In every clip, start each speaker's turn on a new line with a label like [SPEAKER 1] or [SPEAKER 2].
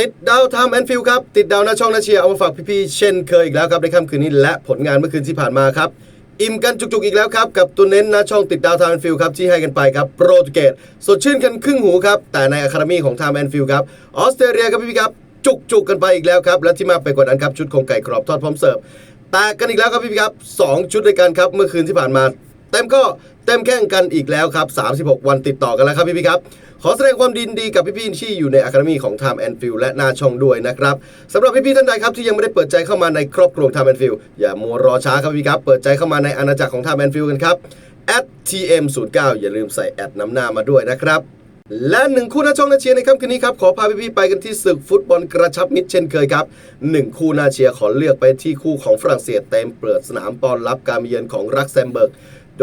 [SPEAKER 1] ติดดาวไทม์แอนฟิลครับ ติดดาวหน้าช่องนาเชียร์เอามาฝากพี่ๆเช่นเคยอีกแล้วครับในค่ำคืนนี้และผลงานเมื่อคืนที่ผ่านมาครับ อิ่มกันจุกๆอีกแล้วครับ กับตัวเน้นหนะช่องติดดาวไทม์แอนฟิลครับที่ให้กันไปครับโปรตุเกสสดชื่นกันครึ่งหูครับ แต่ในอะคาเดมีของไทม์แอนฟิลครับออสเตรเลียครับพี่ๆครับจุกๆกันไปอีกแล้วครับ และที่มาไปกว่านั้นครับชุดของไก่กรอบทอดพร้อมเสิร์ฟแตกกันอีกแล้วครับพี่ๆครับสองชุดด้วยกันครับเมื่อคืนที่ผ่านมา เต็มก็เต็มแข่งกันอีกแล้วครับ 36 วันติดต่อกันแล้วครับพี่ๆครับ ขอแสดงความดินดีกับพี่ๆที่อยู่ในอะคาเดมีของ Time and Field และหน้าช่องด้วยนะครับสำหรับพี่ๆท่านใดครับที่ยังไม่ได้เปิดใจเข้ามาในครอบครัว Time and Field อย่ามัวรอช้าครับพี่ครับ เปิดใจเข้ามาในอาณาจักรของ Time and Field กันครับ @tm09 อย่าลืมใส่แอดนำหน้ามาด้วยนะครับและหนึ่งคู่หน้าช่องนาเชียร์ในค่ำคืนนี้ครับ ขอพาพี่ๆไปกันที่ศึกฟุตบอลกระชับมิตรเช่นเคยครับหนึ่งคู่นาเชียร์ขอเลือกไปที่คู่ของฝรั่งเศสเต็มเปิดสนามตอนรับการมาเยือนของรักเซมเบิร์ก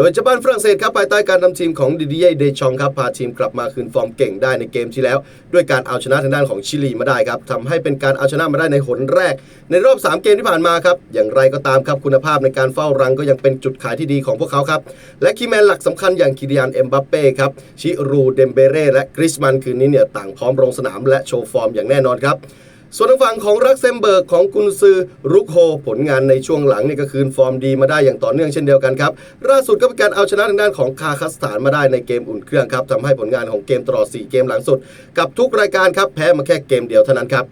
[SPEAKER 1] โดยเจ้าบ้านฝรั่งเศสครับภายใต้การนำทีมของดิดิเย่เดชองครับพาทีมกลับมาคืนฟอร์มเก่งได้ในเกมที่แล้ว ด้วยการเอาชนะทางด้านของชิลีมาได้ครับทำให้เป็นการเอาชนะมาได้ในหนแรก ในรอบ 3 เกมที่ผ่านมาครับอย่างไรก็ตามครับคุณภาพในการเฝ้ารังก็ยังเป็นจุดขายที่ดีของพวกเขาครับและคีย์แมนหลักสำคัญอย่างคิริยานเอ็มบัปเป้ครับชิรูเดมเบเร่และกริสมันคืนนี้เนี่ยต่างพร้อมลงสนามและโชว์ฟอร์มอย่างแน่นอนครับ ส่วนทางฝั่งของรักเซมเบิร์กของกุนซือรุกโฮผลงานในช่วงหลังเนี่ยก็คืนฟอร์มดีมาได้อย่างต่อเนื่องเช่นเดียวกันครับล่าสุดก็เป็นการเอาชนะทางด้านของคาซัสถานมาได้ในเกมอุ่นเครื่องครับทำให้ผลงานของเกมตลอด 4 เกมหลังสุด กับทุกรายการครับแพ้มาแค่เกมเดียวเท่านั้นครับ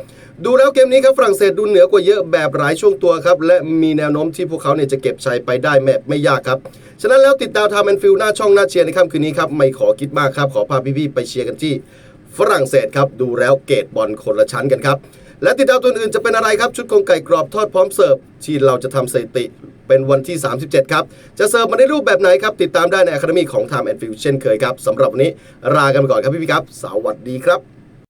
[SPEAKER 1] ดูแล้วเกมนี้ครับฝรั่งเศสดูเหนือกว่าเยอะแบบหลายช่วงตัวครับและมีแนวโน้มที่พวกเขาเนี่ยจะเก็บชัยไปได้แมปไม่ยากครับฉะนั้นแล้วติดตามทามแอนฟิลหน้าช่องหน้าเชียร์ในค่ำคืนนี้ครับไม่ขอคิดมากครับขอพาพี่ๆไปเชียร์กันที่ ฝรั่งเศสครับดูแล้วเกตบอลคนละชั้นกันครับ และติดดาวตัวอื่นจะเป็นอะไรครับ ชุดกองไก่กรอบทอดพร้อมเสิร์ฟที่เราจะทำสถิติเป็นวันที่ 37 ครับ จะเสิร์ฟมาในรูปแบบไหนครับ ติดตามได้ในอคาเดมีของ Time and Field เช่นเคยครับสำหรับวันนี้ลากันไปก่อนครับพี่พี่ครับ สวัสดีครับ